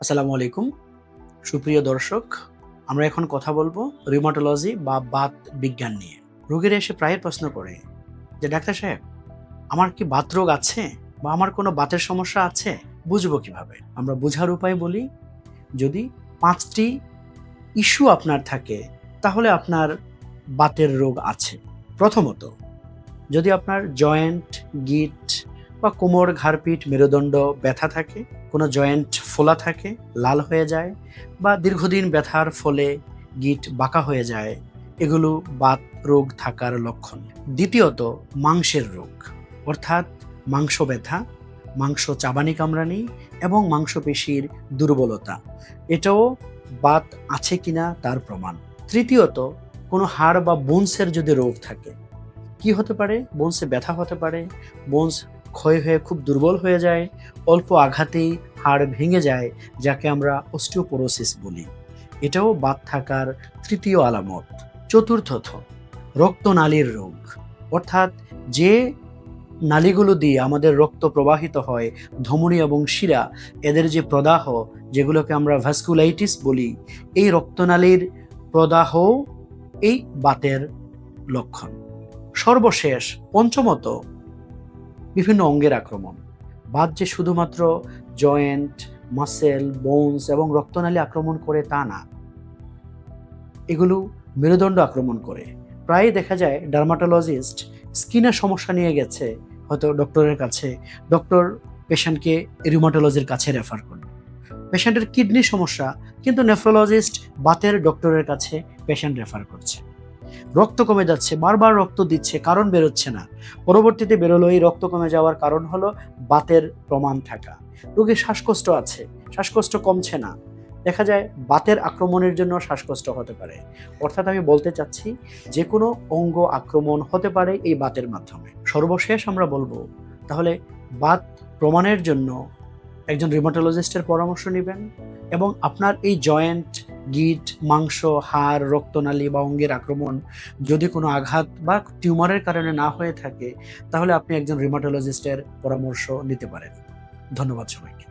আসসালামু আলাইকুম। সুপ্রিয় দর্শক, আমরা এখন কথা বলব রিউমাটোলজি বা বাত বিজ্ঞান নিয়ে। রোগীরা এসে প্রায় প্রশ্ন করে যে, ডাক্তার সাহেব, আমার কি বাত রোগ আছে বা আমার কোনো বাতের সমস্যা আছে? বুঝব কীভাবে? আমরা বোঝার উপায় বলি, যদি পাঁচটি ইস্যু আপনার থাকে, তাহলে আপনার বাতের রোগ আছে। প্রথমত, যদি আপনার জয়েন্ট, গিট বা কোমর, ঘাড়পিঠ, মেরুদণ্ড ব্যথা থাকে, কোনো জয়েন্ট ফোলা থাকে, লাল হয়ে যায় বা দীর্ঘদিন ব্যথার ফলে গিট বাঁকা হয়ে যায়, এগুলো বাত রোগ থাকার লক্ষণ। দ্বিতীয়ত, মাংসের রোগ, অর্থাৎ মাংস ব্যথা, মাংস চাবানি কামড়ানি এবং মাংসপেশির দুর্বলতা, এটাও বাত আছে কিনা তার প্রমাণ। তৃতীয়ত, কোনো হাড় বা বোনসের যদি রোগ থাকে, কি হতে পারে? বোনসে ব্যথা হতে পারে বোনস ক্ষয় হয়ে খুব দুর্বল হয়ে যায়, অল্প আঘাতেই হাড় ভেঙে যায়, যাকে আমরা অস্টিওপোরোসিস বলি। এটাও বাত থাকার তৃতীয় আলামত। চতুর্থত, রক্তনালীর রোগ। অর্থাৎ যে নালীগুলো দিয়ে আমাদের রক্ত প্রবাহিত হয়, ধমনী এবং শিরা, এদের যে প্রদাহ, যেগুলোকে আমরা ভ্যাসকুলাইটিস বলি, এই রক্তনালীর প্রদাহ এই বাতের লক্ষণ। সর্বশেষ, পঞ্চমত বিভিন্ন অঙ্গের আক্রমণ। বাত যে শুধুমাত্র জয়েন্ট মাসেল বোনস এবং রক্তনালী আক্রমণ করে তা না। এগুলো মেরুদণ্ড আক্রমণ করে। প্রায় দেখা যায় ডার্মাটোলজিস্ট স্কিনের সমস্যা নিয়ে গেছে, হয়তো ডক্টরের কাছে। ডক্টর পেশেন্টকে রিউমাটোলজির কাছে রেফার করল। পেশেন্টের কিডনির সমস্যা, কিন্তু নেফ্রোলজিস্ট বাতের ডক্টরের কাছে পেশেন্ট রেফার করছে। রক্ত কমে যাচ্ছে, বারবার রক্ত দিচ্ছে, কারণ বেরোচ্ছে না। পরবর্তীতে বেরোলো এই রক্ত কমে যাওয়ার কারণ হলো বাতের প্রমাণ থাকা। রোগীর শ্বাসকষ্ট আছে, শ্বাসকষ্ট কমছে না। দেখা যায় বাতের আক্রমণের জন্য শ্বাসকষ্ট হতে পারে। অর্থাৎ আমি বলতে চাচ্ছি যে কোনো অঙ্গ আক্রমণ হতে পারে এই বাতের মাধ্যমে। সর্বশেষ আমরা বলব, তাহলে বাত প্রমাণের জন্য একজন রিমাটোলজিস্টের পরামর্শ নেবেন এবং আপনার এই জয়েন্ট গিট, মাংস, হাড়, রক্তনালী বা অঙ্গের আক্রমণ যদি কোনো আঘাত বা টিউমারের কারণে না হয়ে থাকে, তাহলে আপনি একজন রিমাটোলজিস্টের পরামর্শ নিতে পারেন। ধন্যবাদ সবাইকে।